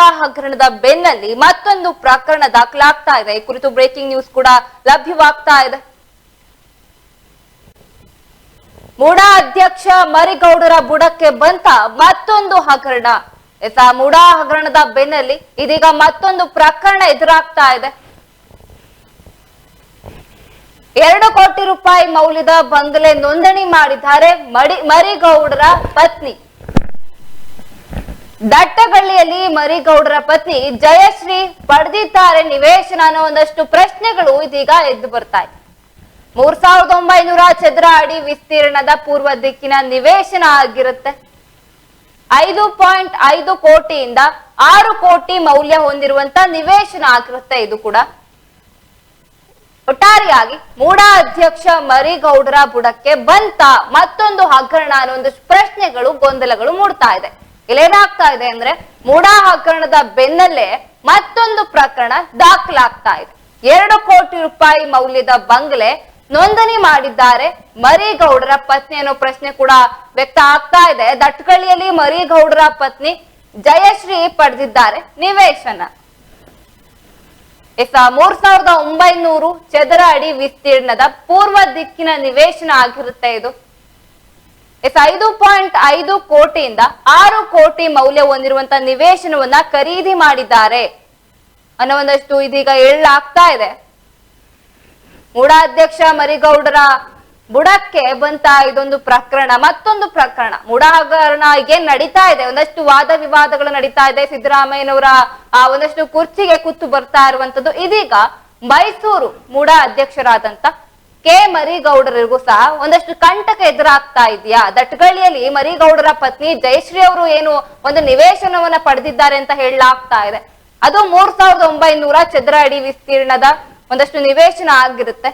ಮೂಡಾ ಹಗರಣದ ಬೆನ್ನಲ್ಲಿ ಮತ್ತೊಂದು ಪ್ರಕರಣ ದಾಖಲಾಗ್ತಾ ಇದೆ. ಈ ಕುರಿತು ಬ್ರೇಕಿಂಗ್ ನ್ಯೂಸ್ ಕೂಡ ಲಭ್ಯವಾಗ್ತಾ ಇದೆ. ಮೂಡಾ ಅಧ್ಯಕ್ಷ ಮರಿಗೌಡರ ಬುಡಕ್ಕೆ ಬಂತ ಮತ್ತೊಂದು ಹಗರಣ. ಎಸ ಮೂಡಾ ಹಗರಣದ ಬೆನ್ನಲ್ಲಿ ಇದೀಗ ಮತ್ತೊಂದು ಪ್ರಕರಣ ಎದುರಾಗ್ತಾ ಇದೆ. ಎರಡು ಕೋಟಿ ರೂಪಾಯಿ ಮೌಲ್ಯದ ಬಂಗಲೆ ನೋಂದಣಿ ಮಾಡಿದ್ದಾರೆ ಮಡಿ ಮರಿಗೌಡರ ಪತ್ನಿ. ದಟ್ಟಗಳ್ಳಿಯಲ್ಲಿ ಮರಿಗೌಡರ ಪತ್ನಿ ಜಯಶ್ರೀ ಪಡೆದಿದ್ದಾರೆ ನಿವೇಶನ ಅನ್ನೋ ಒಂದಷ್ಟು ಪ್ರಶ್ನೆಗಳು ಇದೀಗ ಎದ್ದು ಬರ್ತಾ ಇದೆ. ಮೂರ್ ಸಾವಿರದ ಒಂಬೈನೂರ ಚದರ ಅಡಿ ವಿಸ್ತೀರ್ಣದ ಪೂರ್ವ ದಿಕ್ಕಿನ ನಿವೇಶನ ಆಗಿರುತ್ತೆ. ಐದು ಪಾಯಿಂಟ್ ಐದು ಕೋಟಿಯಿಂದ ಆರು ಕೋಟಿ ಮೌಲ್ಯ ಹೊಂದಿರುವಂತ ನಿವೇಶನ ಆಗಿರುತ್ತೆ ಇದು ಕೂಡ. ಒಟ್ಟಾರೆಯಾಗಿ ಮೂಡಾ ಅಧ್ಯಕ್ಷ ಮರಿಗೌಡರ ಬುಡಕ್ಕೆ ಬಂತ ಮತ್ತೊಂದು ಹಗರಣ ಅನ್ನೋ ಒಂದಷ್ಟು ಪ್ರಶ್ನೆಗಳು ಗೊಂದಲಗಳು ಮೂಡ್ತಾ ಇದೆ. ಇಲ್ಲೇನಾಗ್ತಾ ಇದೆ ಅಂದ್ರೆ ಮೂಡಾ ಹಗರಣದ ಬೆನ್ನಲ್ಲೇ ಮತ್ತೊಂದು ಪ್ರಕರಣ ದಾಖಲಾಗ್ತಾ ಇದೆ. ಎರಡು ಕೋಟಿ ರೂಪಾಯಿ ಮೌಲ್ಯದ ಬಂಗ್ಲೆ ನೋಂದಣಿ ಮಾಡಿದ್ದಾರೆ. ಮರಿಗೌಡರ ಪತ್ನಿ ಅನ್ನೋ ಪ್ರಶ್ನೆ ಕೂಡ ವ್ಯಕ್ತ ಆಗ್ತಾ ಇದೆ. ದಟ್ಕಳ್ಳಿಯಲ್ಲಿ ಮರಿಗೌಡರ ಪತ್ನಿ ಜಯಶ್ರೀ ಪಡೆದಿದ್ದಾರೆ. ನಿವೇಶನ. ಎಸ, ಮೂರ್ ಸಾವಿರದ ಒಂಬೈನೂರು ಚದರ ಅಡಿ ವಿಸ್ತೀರ್ಣದ ಪೂರ್ವ ದಿಕ್ಕಿನ ನಿವೇಶನ ಆಗಿರುತ್ತೆ ಇದು. ಎಸ್, ಐದು ಪಾಯಿಂಟ್ ಐದು ಕೋಟಿಯಿಂದ ಆರು ಕೋಟಿ ಮೌಲ್ಯ ಹೊಂದಿರುವಂತಹ ನಿವೇಶನವನ್ನ ಖರೀದಿ ಮಾಡಿದ್ದಾರೆ. ಅನ್ನೋ ಒಂದಷ್ಟು ಇದೀಗ ಎಳ್ಳಾಗ್ತಾ ಇದೆ. ಮೂಡಾಧ್ಯಕ್ಷ ಮರಿಗೌಡರ ಬುಡಕ್ಕೆ ಬಂತ ಇದೊಂದು ಪ್ರಕರಣ, ಮತ್ತೊಂದು ಪ್ರಕರಣ. ಮೂಡ ಏನ್ ನಡೀತಾ ಇದೆ. ಒಂದಷ್ಟು ವಾದ ವಿವಾದಗಳು ನಡೀತಾ ಇದೆ. ಸಿದ್ದರಾಮಯ್ಯನವರ, ಆ, ಒಂದಷ್ಟು ಕುರ್ಚಿಗೆ ಕುತ್ತು ಬರ್ತಾ ಇರುವಂತದ್ದು ಇದೀಗ ಮೈಸೂರು ಮೂಡ ಅಧ್ಯಕ್ಷರಾದಂತ ಕೆ ಮರಿಗೌಡರಿಗೂ ಸಹ ಒಂದಷ್ಟು ಕಂಟಕ ಎದುರಾಗ್ತಾ ಇದೆಯಾ? ದಟ್ಗಳಿಯಲ್ಲಿ ಮರಿಗೌಡರ ಪತ್ನಿ ಜಯಶ್ರೀ ಅವರು ಏನು ಒಂದು ನಿವೇಶನವನ್ನ ಪಡೆದಿದ್ದಾರೆ ಅಂತ ಹೇಳಲಾಗ್ತಾ ಇದೆ. ಅದು ಮೂರ್ ಸಾವಿರದ ಒಂಬೈನೂರ ಚದರ ಅಡಿ ವಿಸ್ತೀರ್ಣದ ಒಂದಷ್ಟು ನಿವೇಶನ ಆಗಿರುತ್ತೆ.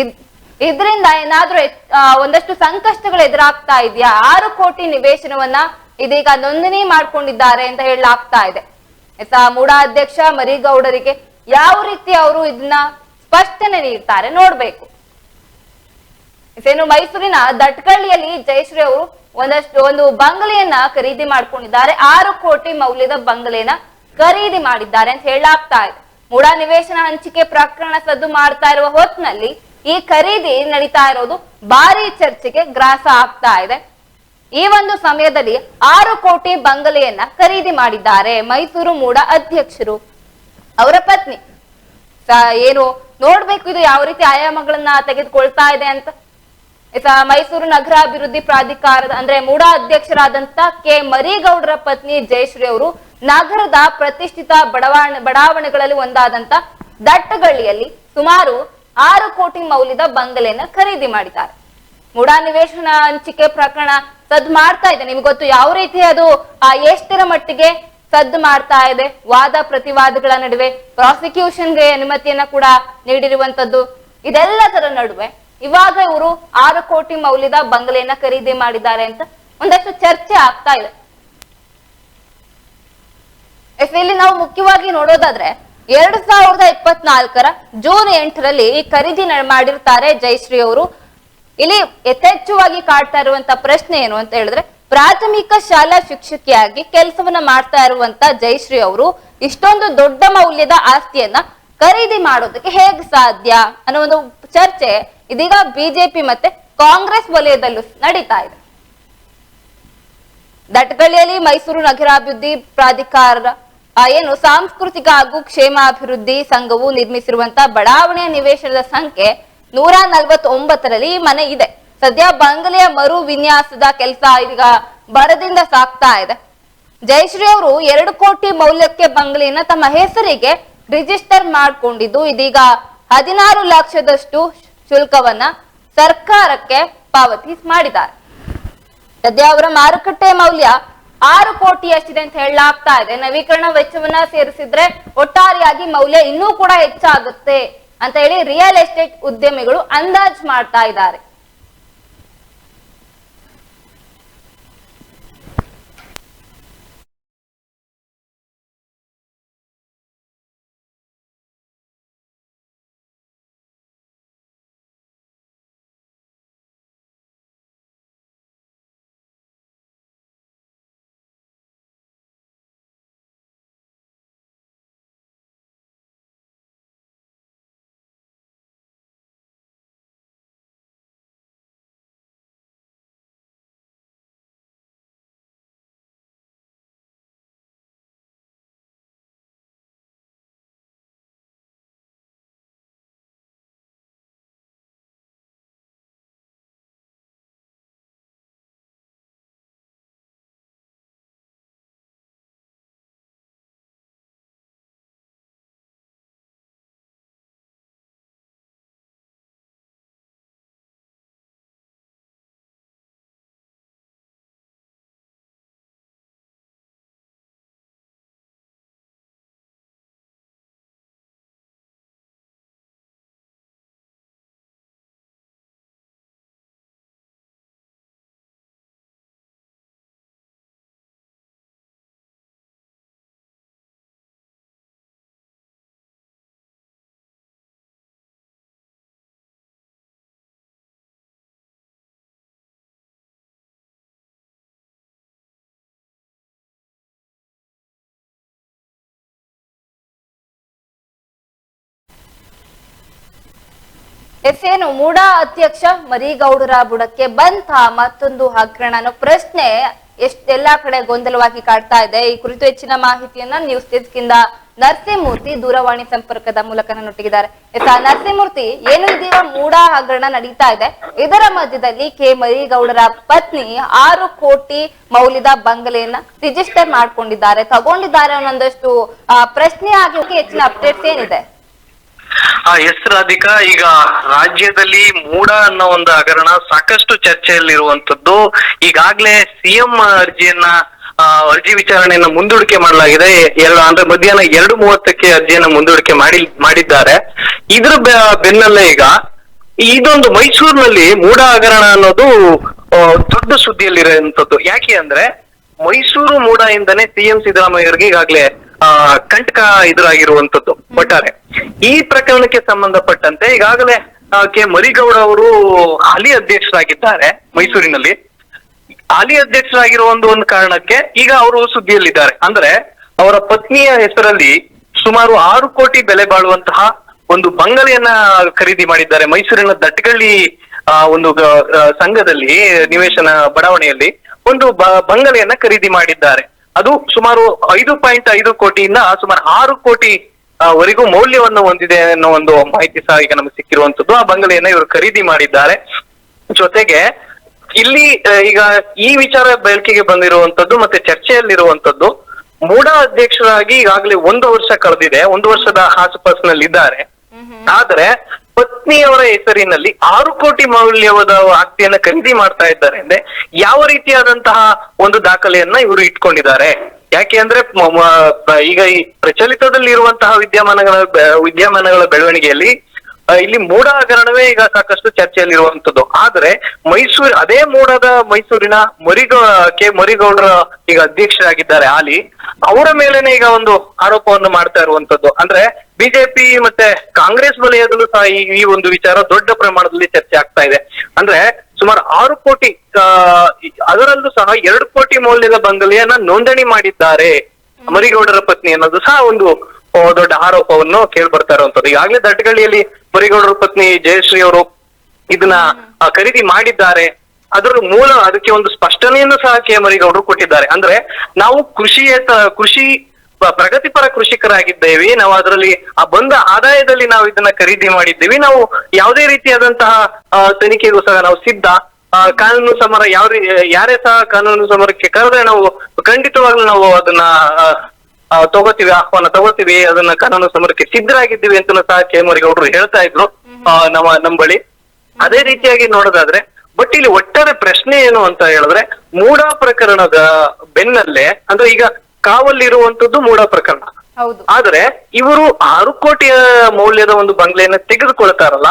ಇದ್, ಇದರಿಂದ ಏನಾದ್ರೂ ಒಂದಷ್ಟು ಸಂಕಷ್ಟಗಳು ಎದುರಾಗ್ತಾ ಇದೆಯಾ? ಆರು ಕೋಟಿ ನಿವೇಶನವನ್ನ ಇದೀಗ ನೋಂದಣಿ ಮಾಡ್ಕೊಂಡಿದ್ದಾರೆ ಅಂತ ಹೇಳಲಾಗ್ತಾ ಇದೆ. ಆಯ್ತಾ ಮೂಡಾ ಅಧ್ಯಕ್ಷ ಮರಿಗೌಡರಿಗೆ ಯಾವ ರೀತಿ ಅವರು ಇದನ್ನ ಸ್ಪಷ್ಟನೆ ನೀಡ್ತಾರೆ ನೋಡ್ಬೇಕು. ಇನ್ನು ಮೈಸೂರಿನ ದಟ್ಕಳ್ಳಿಯಲ್ಲಿ ಜಯಶ್ರೀ ಅವರು ಒಂದಷ್ಟು ಒಂದು ಬಂಗಲೆಯನ್ನ ಖರೀದಿ ಮಾಡ್ಕೊಂಡಿದ್ದಾರೆ. ಆರು ಕೋಟಿ ಮೌಲ್ಯದ ಬಂಗಲೆನ ಖರೀದಿ ಮಾಡಿದ್ದಾರೆ ಅಂತ ಹೇಳಲಾಗ್ತಾ ಇದೆ. ಮೂಡ ನಿವೇಶನ ಹಂಚಿಕೆ ಪ್ರಕರಣ ಸದ್ದು ಮಾಡ್ತಾ ಇರುವ ಹೊತ್ನಲ್ಲಿ ಈ ಖರೀದಿ ನಡೀತಾ ಇರೋದು ಭಾರಿ ಚರ್ಚೆಗೆ ಗ್ರಾಸ ಆಗ್ತಾ ಇದೆ. ಈ ಒಂದು ಸಮಯದಲ್ಲಿ ಆರು ಕೋಟಿ ಬಂಗಲೆಯನ್ನ ಖರೀದಿ ಮಾಡಿದ್ದಾರೆ ಮೈಸೂರು ಮೂಡ ಅಧ್ಯಕ್ಷರು. ಅವರ ಪತ್ನಿ. ಏನು ನೋಡ್ಬೇಕು ಇದು ಯಾವ ರೀತಿ ಆಯಾಮಗಳನ್ನ ತೆಗೆದುಕೊಳ್ತಾ ಇದೆ ಅಂತ ಇತ ಮೈಸೂರು ನಗರ ಅಭಿವೃದ್ಧಿ ಪ್ರಾಧಿಕಾರದ, ಅಂದ್ರೆ ಮೂಡ ಅಧ್ಯಕ್ಷರಾದಂತ ಕೆ ಮರಿಗೌಡರ ಪತ್ನಿ ಜಯಶ್ರೀ ಅವರು ನಗರದ ಪ್ರತಿಷ್ಠಿತ ಬಡವಾಣ, ಬಡಾವಣೆಗಳಲ್ಲಿ ಒಂದಾದಂತ ದಟ್ಟಗಳ್ಳಿಯಲ್ಲಿ ಸುಮಾರು ಆರು ಕೋಟಿ ಮೌಲ್ಯದ ಬಂಗಲೆಯನ್ನ ಖರೀದಿ ಮಾಡಿದ್ದಾರೆ. ಮೂಡಾ ನಿವೇಶನ ಹಂಚಿಕೆ ಪ್ರಕರಣ ಸದ್ ಮಾಡ್ತಾ ಇದೆ. ನಿಮ್ಗೆ ಗೊತ್ತು ಯಾವ ರೀತಿ ಅದು, ಆ ಎಷ್ಟರ ಮಟ್ಟಿಗೆ ಸದ್ದು ಮಾಡ್ತಾ ಇದೆ? ವಾದ ಪ್ರತಿವಾದಗಳ ನಡುವೆ ಪ್ರಾಸಿಕ್ಯೂಷನ್ಗೆ ಅನುಮತಿಯನ್ನ ಕೂಡ ನೀಡಿರುವಂತದ್ದು. ಇದೆಲ್ಲದರ ನಡುವೆ ಇವಾಗ ಇವರು ಆರು ಕೋಟಿ ಮೌಲ್ಯದ ಬಂಗಲೆಯನ್ನ ಖರೀದಿ ಮಾಡಿದ್ದಾರೆ ಅಂತ ಒಂದಷ್ಟು ಚರ್ಚೆ ಆಗ್ತಾ ಇದೆ. ಇಲ್ಲಿ ನಾವು ಮುಖ್ಯವಾಗಿ ನೋಡೋದಾದ್ರೆ ಎರಡ್ ಸಾವಿರದ ಇಪ್ಪತ್ನಾಲ್ಕರ ಜೂನ್ ಎಂಟರಲ್ಲಿ ಈ ಖರೀದಿ ಮಾಡಿರ್ತಾರೆ ಜಯಶ್ರೀ ಅವರು. ಇಲ್ಲಿ ಯಥೇಚ್ಛವಾಗಿ ಕಾಡ್ತಾ ಇರುವಂತ ಪ್ರಶ್ನೆ ಏನು ಅಂತ ಹೇಳಿದ್ರೆ, ಪ್ರಾಥಮಿಕ ಶಾಲಾ ಶಿಕ್ಷಕಿಯಾಗಿ ಕೆಲಸವನ್ನ ಮಾಡ್ತಾ ಇರುವಂತ ಜಯಶ್ರೀ ಅವರು ಇಷ್ಟೊಂದು ದೊಡ್ಡ ಮೌಲ್ಯದ ಆಸ್ತಿಯನ್ನ ಖರೀದಿ ಮಾಡೋದಕ್ಕೆ ಹೇಗ್ ಸಾಧ್ಯ ಅನ್ನೋ ಒಂದು ಚರ್ಚೆ ಇದೀಗ ಬಿಜೆಪಿ ಮತ್ತೆ ಕಾಂಗ್ರೆಸ್ ವಲಯದಲ್ಲೂ ನಡೀತಾ ಇದೆ. ದಟ್ಗಳ್ಳಿಯಲ್ಲಿ ಮೈಸೂರು ನಗರಾಭಿವೃದ್ಧಿ ಪ್ರಾಧಿಕಾರ ಏನು ಸಾಂಸ್ಕೃತಿಕ ಹಾಗೂ ಕ್ಷೇಮಾಭಿವೃದ್ಧಿ ಸಂಘವು ನಿರ್ಮಿಸಿರುವಂತ ಬಡಾವಣೆಯ ನಿವೇಶನದ ಸಂಖ್ಯೆ ನೂರ ನಲ್ವತ್ತೊಂಬತ್ತರಲ್ಲಿ ಈ ಮನೆ ಇದೆ. ಸದ್ಯ ಬಂಗಲೆಯ ಮರು ವಿನ್ಯಾಸದ ಕೆಲಸ ಈಗ ಬರದಿಂದ ಸಾಕ್ತಾ ಇದೆ. ಜಯಶ್ರೀ ಅವರು ಎರಡು ಕೋಟಿ ಮೌಲ್ಯಕ್ಕೆ ಬಂಗಲೆಯನ್ನ ತಮ್ಮ ಹೆಸರಿಗೆ ರಿಜಿಸ್ಟರ್ ಮಾಡಿಕೊಂಡಿದ್ದು. ಇದೀಗ ಹದಿನಾರು ಲಕ್ಷದಷ್ಟು ಶುಲ್ಕವನ್ನ ಸರ್ಕಾರಕ್ಕೆ ಪಾವತಿ ಮಾಡಿದ್ದಾರೆ. ಸದ್ಯ ಅವರ ಮಾರುಕಟ್ಟೆ ಮೌಲ್ಯ ಆರು ಕೋಟಿಯಷ್ಟಿದೆ ಅಂತ ಹೇಳಲಾಗ್ತಾ ಇದೆ. ನವೀಕರಣ ವೆಚ್ಚವನ್ನ ಸೇರಿಸಿದ್ರೆ ಒಟ್ಟಾರೆಯಾಗಿ ಮೌಲ್ಯ ಇನ್ನೂ ಕೂಡ ಹೆಚ್ಚಾಗುತ್ತೆ ಅಂತ ಹೇಳಿ ರಿಯಲ್ ಎಸ್ಟೇಟ್ ಉದ್ಯಮಿಗಳು ಅಂದಾಜ್ ಮಾಡ್ತಾ ಇದ್ದಾರೆ. ಎಸ್ ಏನು ಮೂಡ ಅಧ್ಯಕ್ಷ ಮರಿಗೌಡರ ಬುಡಕ್ಕೆ ಬಂತ ಮತ್ತೊಂದು ಹಗರಣ ಅನ್ನೋ ಪ್ರಶ್ನೆ ಎಷ್ಟೆಲ್ಲಾ ಕಡೆ ಗೊಂದಲವಾಗಿ ಕಾಡ್ತಾ ಇದೆ. ಈ ಕುರಿತು ಹೆಚ್ಚಿನ ಮಾಹಿತಿಯನ್ನ ನ್ಯೂಸ್ ಡೆಸ್ಕ್ ಇಂದ ನರಸಿಂಹಮೂರ್ತಿ ದೂರವಾಣಿ ಸಂಪರ್ಕದ ಮೂಲಕ ನನ್ನೊಟ್ಟಿಗಿದ್ದಾರೆ. ಎಸ್ ನರಸಿಂಹಮೂರ್ತಿ, ಏನು ಇದೀಗ ಮೂಡಾ ಹಗರಣ ನಡೀತಾ ಇದೆ? ಇದರ ಮಧ್ಯದಲ್ಲಿ ಕೆ ಮರಿಗೌಡರ ಪತ್ನಿ ಆರು ಕೋಟಿ ಮೌಲ್ಯದ ಬಂಗಲೆಯನ್ನ ರಿಜಿಸ್ಟರ್ ಮಾಡ್ಕೊಂಡಿದ್ದಾರೆ. ತಗೊಂಡಿದ್ದಾರೆ ಅನ್ನೊಂದಷ್ಟು ಪ್ರಶ್ನೆ ಆಗಿ ಹೆಚ್ಚಿನ ಅಪ್ಡೇಟ್ಸ್ ಏನಿದೆ? ಆ, ಎಸ್ ರಾಧಿಕಾ, ಈಗ ರಾಜ್ಯದಲ್ಲಿ ಮೂಡ ಅನ್ನೋ ಒಂದು ಹಗರಣ ಸಾಕಷ್ಟು ಚರ್ಚೆಯಲ್ಲಿರುವಂತದ್ದು ಈಗಾಗ್ಲೇ ಸಿಎಂ ಅರ್ಜಿಯನ್ನ ಅರ್ಜಿ ವಿಚಾರಣೆಯನ್ನ ಮುಂದೂಡಿಕೆ ಮಾಡಲಾಗಿದೆ. ಎರಡು ಅಂದ್ರೆ ಮಧ್ಯಾಹ್ನ ಎರಡು ಮೂವತ್ತಕ್ಕೆ ಅರ್ಜಿಯನ್ನ ಮುಂದೂಡಿಕೆ ಮಾಡಿ ಮಾಡಿದ್ದಾರೆ. ಇದ್ರ ಬೆನ್ನಲ್ಲೇ ಈಗ ಇದೊಂದು ಮೈಸೂರಿನಲ್ಲಿ ಮೂಡ ಹಗರಣ ಅನ್ನೋದು ದೊಡ್ಡ ಸುದ್ದಿಯಲ್ಲಿರುವಂತದ್ದು ಯಾಕೆ ಅಂದ್ರೆ ಮೈಸೂರು ಮೂಡ ಇಂದನೇ ಸಿಎಂ ಸಿದ್ದರಾಮಯ್ಯ ಈಗಾಗ್ಲೇ ಕಂಟಕ ಎದುರಾಗಿರುವಂತದ್ದು, ಒಟ್ಟಾರೆ. ಈ ಪ್ರಕರಣಕ್ಕೆ ಸಂಬಂಧಪಟ್ಟಂತೆ ಈಗಾಗಲೇ ಕೆ. ಮರಿಗೌಡ ಅವರು ಹಾಲಿ ಅಧ್ಯಕ್ಷರಾಗಿದ್ದಾರೆ ಮೈಸೂರಿನಲ್ಲಿ. ಹಾಲಿ ಅಧ್ಯಕ್ಷರಾಗಿರುವ ಒಂದು ಒಂದು ಕಾರಣಕ್ಕೆ ಈಗ ಅವರು ಸುದ್ದಿಯಲ್ಲಿದ್ದಾರೆ. ಅಂದ್ರೆ, ಅವರ ಪತ್ನಿಯ ಹೆಸರಲ್ಲಿ ಸುಮಾರು ಆರು ಕೋಟಿ ಬೆಲೆ ಬಾಳುವಂತಹ ಒಂದು ಬಂಗಲೆಯನ್ನ ಖರೀದಿ ಮಾಡಿದ್ದಾರೆ ಮೈಸೂರಿನ ದಟ್ಟಗಳ್ಳಿ ಒಂದು ಸಂಘದಲ್ಲಿ ನಿವೇಶನ ಬಡಾವಣೆಯಲ್ಲಿ. ಒಂದು ಬಂಗಲೆಯನ್ನ ಖರೀದಿ ಮಾಡಿದ್ದಾರೆ. ಅದು ಸುಮಾರು ಐದು ಪಾಯಿಂಟ್ ಐದು ಕೋಟಿಯಿಂದ ಸುಮಾರು ಆರು ಕೋಟಿ ವರೆಗೂ ಮೌಲ್ಯವನ್ನು ಹೊಂದಿದೆ ಅನ್ನೋ ಒಂದು ಮಾಹಿತಿ ಸಹ ಈಗ ನಮಗೆ ಸಿಕ್ಕಿರುವಂತದ್ದು. ಆ ಬಂಗಲೆಯನ್ನ ಇವರು ಖರೀದಿ ಮಾಡಿದ್ದಾರೆ. ಜೊತೆಗೆ ಇಲ್ಲಿ ಈಗ ಈ ವಿಚಾರ ಬೆಳಕಿಗೆ ಬಂದಿರುವಂತದ್ದು ಮತ್ತೆ ಚರ್ಚೆಯಲ್ಲಿರುವಂತದ್ದು ಮೂಡ ಅಧ್ಯಕ್ಷರಾಗಿ ಈಗಾಗಲೇ ಒಂದು ವರ್ಷ ಕಳೆದಿದೆ. ಒಂದು ವರ್ಷದ ಆಸುಪಾಸಿನಲ್ಲಿ ಇದ್ದಾರೆ ಆದ್ರೆ ಪತ್ನಿಯವರ ಹೆಸರಿನಲ್ಲಿ ಆರು ಕೋಟಿ ಮೌಲ್ಯವಾದ ಆಸ್ತಿಯನ್ನ ಖರೀದಿ ಮಾಡ್ತಾ ಇದ್ದಾರೆ ಅಂದ್ರೆ ಯಾವ ರೀತಿಯಾದಂತಹ ಒಂದು ದಾಖಲೆಯನ್ನ ಇವರು ಇಟ್ಕೊಂಡಿದ್ದಾರೆ? ಯಾಕೆ ಅಂದ್ರೆ ಈಗ ಈ ಪ್ರಚಲಿತದಲ್ಲಿ ಇರುವಂತಹ ವಿದ್ಯಮಾನಗಳ ವಿದ್ಯಮಾನಗಳ ಬೆಳವಣಿಗೆಯಲ್ಲಿ ಇಲ್ಲಿ ಮೂಡ ಹಗರಣವೇ ಈಗ ಸಾಕಷ್ಟು ಚರ್ಚೆಯಲ್ಲಿರುವಂತದ್ದು. ಆದ್ರೆ ಮೈಸೂರು, ಅದೇ ಮೂಡದ ಮೈಸೂರಿನ ಮರಿಗೌ, ಕೆ ಮರಿಗೌಡರ ಈಗ ಅಧ್ಯಕ್ಷರಾಗಿದ್ದಾರೆ ಹಾಲಿ ಅವರ ಮೇಲೆನೆ ಈಗ ಒಂದು ಆರೋಪವನ್ನು ಮಾಡ್ತಾ ಇರುವಂತದ್ದು. ಅಂದ್ರೆ ಬಿಜೆಪಿ ಮತ್ತೆ ಕಾಂಗ್ರೆಸ್ ವಲಯದಲ್ಲೂ ಸಹ ಈ ಒಂದು ವಿಚಾರ ದೊಡ್ಡ ಪ್ರಮಾಣದಲ್ಲಿ ಚರ್ಚೆ ಆಗ್ತಾ ಇದೆ. ಅಂದ್ರೆ ಸುಮಾರು ಆರು ಕೋಟಿ ಅದರಲ್ಲೂ ಸಹ ಎರಡು ಕೋಟಿ ಮೌಲ್ಯದ ಬಂಗಲೆಯನ್ನ ನೋಂದಣಿ ಮಾಡಿದ್ದಾರೆ. ಮರಿಗೌಡರ ಪತ್ನಿ ಅನ್ನೋದು ಸಹ ಒಂದು ದೊಡ್ಡ ಆರೋಪವನ್ನು ಕೇಳಿ ಬರ್ತಾ ಇರುವಂತದ್ದು. ಈಗಾಗಲೇ ದಟ್ಟಗಳ್ಳಿಯಲ್ಲಿ ಮರಿಗೌಡರ ಪತ್ನಿ ಜಯಶ್ರೀ ಅವರು ಇದನ್ನ ಖರೀದಿ ಮಾಡಿದ್ದಾರೆ. ಅದರ ಮೂಲ ಅದಕ್ಕೆ ಒಂದು ಸ್ಪಷ್ಟನೆಯನ್ನು ಸಹ ಕೆ ಮರಿಗೌಡರು ಕೊಟ್ಟಿದ್ದಾರೆ. ಅಂದ್ರೆ ನಾವು ಕೃಷಿಯ ಕೃಷಿ ಪ್ರ- ಪ್ರಗತಿಪರ ಕೃಷಿಕರಾಗಿದ್ದೇವೆ. ನಾವು ಅದರಲ್ಲಿ, ಆ ಬಂದ ಆದಾಯದಲ್ಲಿ ನಾವು ಇದನ್ನ ಖರೀದಿ ಮಾಡಿದ್ದೇವೆ. ನಾವು ಯಾವುದೇ ರೀತಿಯಾದಂತಹ ತನಿಖೆಗೂ ಸಹ ನಾವು ಸಿದ್ಧ. ಕಾನೂನು ಸಮರ ಯಾವ ಯಾರೇ ಸಹ ಕಾನೂನು ಸಮರಕ್ಕೆ ಕರೆದ್ರೆ ನಾವು ಖಂಡಿತವಾಗ್ಲೂ ನಾವು ಅದನ್ನ ತಗೋತೀವಿ, ಆಹ್ವಾನ ತಗೋತೀವಿ. ಅದನ್ನ ಕಾನೂನು ಸಮರಕ್ಕೆ ಸಿದ್ಧರಾಗಿದ್ದೀವಿ ಅಂತ ಸಹ ಕೆ ಮರಿಗೌಡರು ಹೇಳ್ತಾ ಇದ್ರು. ನಮ್ಮ ನಮ್ಮ ಬಳಿ. ಅದೇ ರೀತಿಯಾಗಿ ನೋಡೋದಾದ್ರೆ ಬಟ್ ಇಲ್ಲಿ ಒಟ್ಟಾರೆ ಪ್ರಶ್ನೆ ಏನು ಅಂತ ಹೇಳಿದ್ರೆ ಮೂಡ ಪ್ರಕರಣದ ಬೆನ್ನಲ್ಲೇ ಅಂದ್ರೆ ಈಗ ಕಾವಲ್ಲಿರುವಂತದ್ದು ಮೂಡ ಪ್ರಕರಣ. ಆದ್ರೆ ಇವರು ಆರು ಕೋಟಿಯ ಮೌಲ್ಯದ ಒಂದು ಬಂಗ್ಲೆಯನ್ನ ತೆಗೆದುಕೊಳ್ತಾರಲ್ಲ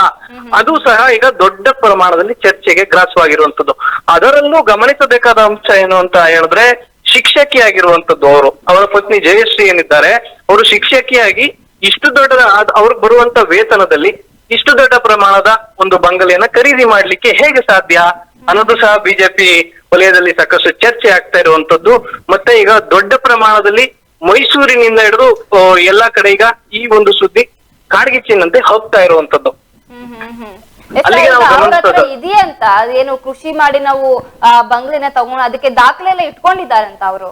ಅದು ಸಹ ಈಗ ದೊಡ್ಡ ಪ್ರಮಾಣದಲ್ಲಿ ಚರ್ಚೆಗೆ ಗ್ರಾಸವಾಗಿರುವಂತದ್ದು. ಅದರಲ್ಲೂ ಗಮನಿಸಬೇಕಾದ ಅಂಶ ಏನು ಅಂತ ಹೇಳಿದ್ರೆ ಶಿಕ್ಷಕಿಯಾಗಿರುವಂತದ್ದು ಅವರು. ಅವರ ಪತ್ನಿ ಜಯಶ್ರೀ ಏನಿದ್ದಾರೆ ಅವರು ಶಿಕ್ಷಕಿಯಾಗಿ ಇಷ್ಟು ದೊಡ್ಡ ಅವ್ರಿಗೆ ಬರುವಂತ ವೇತನದಲ್ಲಿ ಇಷ್ಟು ದೊಡ್ಡ ಪ್ರಮಾಣದ ಒಂದು ಬಂಗಲೆಯನ್ನ ಖರೀದಿ ಮಾಡ್ಲಿಕ್ಕೆ ಹೇಗೆ ಸಾಧ್ಯ ಅನ್ನೋದು ಸಹ ಬಿಜೆಪಿ ವಲಯದಲ್ಲಿ ಸಾಕಷ್ಟು ಚರ್ಚೆ ಆಗ್ತಾ ಇರುವಂತದ್ದು. ಮತ್ತೆ ಈಗ ದೊಡ್ಡ ಪ್ರಮಾಣದಲ್ಲಿ ಮೈಸೂರಿನಿಂದ ಹಿಡಿದು ಎಲ್ಲಾ ಕಡೆ ಈಗ ಈ ಒಂದು ಸುದ್ದಿ ಕಾಡ್ಗಿಚ್ಚಿನಂತೆ ಹೋಗ್ತಾ ಇರುವಂತದ್ದು. ಹತ್ರ ಇದೆಯಂತ? ಅದೇನು ಕೃಷಿ ಮಾಡಿ ನಾವು ಬಂಗ್ಲೆನ ತಗೊಂಡು ಅದಕ್ಕೆ ದಾಖಲೆ ಎಲ್ಲ ಇಟ್ಕೊಂಡಿದ್ದಾರಂತ ಅವರು?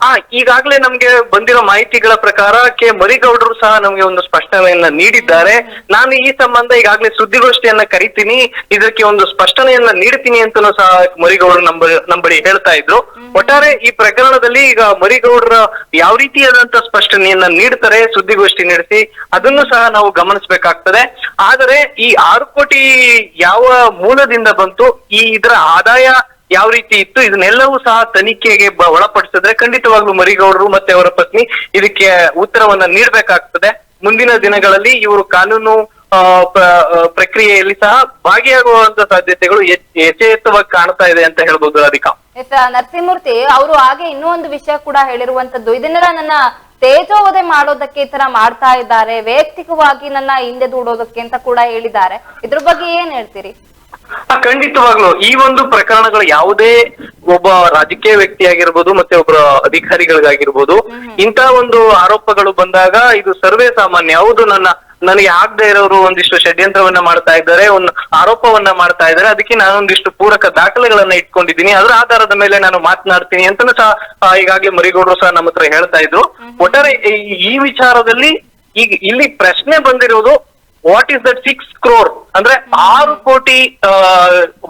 ಆ, ಈಗಾಗಲೇ ನಮ್ಗೆ ಬಂದಿರೋ ಮಾಹಿತಿಗಳ ಪ್ರಕಾರ ಕೆ ಮರಿಗೌಡರು ಸಹ ನಮ್ಗೆ ಒಂದು ಸ್ಪಷ್ಟನೆಯನ್ನ ನೀಡಿದ್ದಾರೆ. ನಾನು ಈ ಸಂಬಂಧ ಈಗಾಗಲೇ ಸುದ್ದಿಗೋಷ್ಠಿಯನ್ನ ಕರಿತೀನಿ. ಇದಕ್ಕೆ ಒಂದು ಸ್ಪಷ್ಟನೆಯನ್ನ ನೀಡ್ತೀನಿ ಅಂತಲೂ ಸಹ ಮರಿಗೌಡರು ನಮ್ಮ ನಂಬಳಿ ಹೇಳ್ತಾ ಇದ್ರು. ಒಟ್ಟಾರೆ ಈ ಪ್ರಕರಣದಲ್ಲಿ ಈಗ ಮರಿಗೌಡರ ಯಾವ ರೀತಿಯಾದಂತ ಸ್ಪಷ್ಟನೆಯನ್ನ ನೀಡ್ತಾರೆ ಸುದ್ದಿಗೋಷ್ಠಿ ನಡೆಸಿ, ಅದನ್ನು ಸಹ ನಾವು ಗಮನಿಸಬೇಕಾಗ್ತದೆ. ಆದರೆ ಈ ಆರು ಕೋಟಿ ಯಾವ ಮೂಲದಿಂದ ಬಂತು, ಈ ಇದರ ಆದಾಯ ಯಾವ ರೀತಿ ಇತ್ತು, ಇದನ್ನೆಲ್ಲವೂ ಸಹ ತನಿಖೆಗೆ ಒಳಪಡಿಸಿದ್ರೆ ಖಂಡಿತವಾಗ್ಲೂ ಮರಿಗೌಡರು ಮತ್ತೆ ಅವರ ಪತ್ನಿ ಇದಕ್ಕೆ ಉತ್ತರವನ್ನ ನೀಡಬೇಕಾಗ್ತದೆ. ಮುಂದಿನ ದಿನಗಳಲ್ಲಿ ಇವರು ಕಾನೂನು ಪ್ರಕ್ರಿಯೆಯಲ್ಲಿ ಸಹ ಭಾಗಿಯಾಗುವಂತ ಸಾಧ್ಯತೆಗಳು ಯಥೇತವಾಗಿ ಕಾಣ್ತಾ ಇದೆ ಅಂತ ಹೇಳ್ಬೋದು ರಾಧಿಕಾ. ನರಸಿಂಹಮೂರ್ತಿ, ಅವರು ಹಾಗೆ ಇನ್ನೂ ಒಂದು ವಿಷಯ ಕೂಡ ಹೇಳಿರುವಂತದ್ದು. ಇದನ್ನೆಲ್ಲ ನನ್ನ ತೇಜೋವಧೆ ಮಾಡೋದಕ್ಕೆ ಈ ತರ ಮಾಡ್ತಾ ಇದ್ದಾರೆ. ವೈಯಕ್ತಿಕವಾಗಿ ನನ್ನ ಹಿಂದೆ ದೂಡೋದಕ್ಕೆ ಅಂತ ಕೂಡ ಹೇಳಿದ್ದಾರೆ. ಇದ್ರ ಬಗ್ಗೆ ಏನ್ ಹೇಳ್ತೀರಿ? ಖಂಡಿತವಾಗ್ಲು. ಈ ಒಂದು ಪ್ರಕರಣಗಳು ಯಾವುದೇ ಒಬ್ಬ ರಾಜಕೀಯ ವ್ಯಕ್ತಿ ಆಗಿರ್ಬೋದು ಮತ್ತೆ ಒಬ್ಬ ಅಧಿಕಾರಿಗಳಿಗಾಗಿರ್ಬೋದು ಇಂತಹ ಒಂದು ಆರೋಪಗಳು ಬಂದಾಗ ಇದು ಸರ್ವೇ ಸಾಮಾನ್ಯ. ಹೌದು ನನ್ನ ನನಗೆ ಆಗದೆ ಇರೋರು ಒಂದಿಷ್ಟು ಷಡ್ಯಂತ್ರವನ್ನ ಮಾಡ್ತಾ ಇದ್ದಾರೆ ಒಂದು ಆರೋಪವನ್ನ ಮಾಡ್ತಾ ಇದ್ದಾರೆ. ಅದಕ್ಕೆ ನಾನು ಒಂದಿಷ್ಟು ಪೂರಕ ದಾಖಲೆಗಳನ್ನ ಇಟ್ಕೊಂಡಿದ್ದೀನಿ. ಅದರ ಆಧಾರದ ಮೇಲೆ ನಾನು ಮಾತನಾಡ್ತೀನಿ ಅಂತಲೂ ಸಹ ಈಗಾಗಲೇ ಮರಿಗೌಡರು ಸಹ ನಮ್ಮ ಹತ್ರ ಹೇಳ್ತಾ ಇದ್ರು. ಒಟ್ಟಾರೆ ಈ- ವಿಚಾರದಲ್ಲಿ ಈಗ ಇಲ್ಲಿ ಪ್ರಶ್ನೆ ಬಂದಿರೋದು what is that six crore ಅಂದ್ರೆ ಆರು ಕೋಟಿ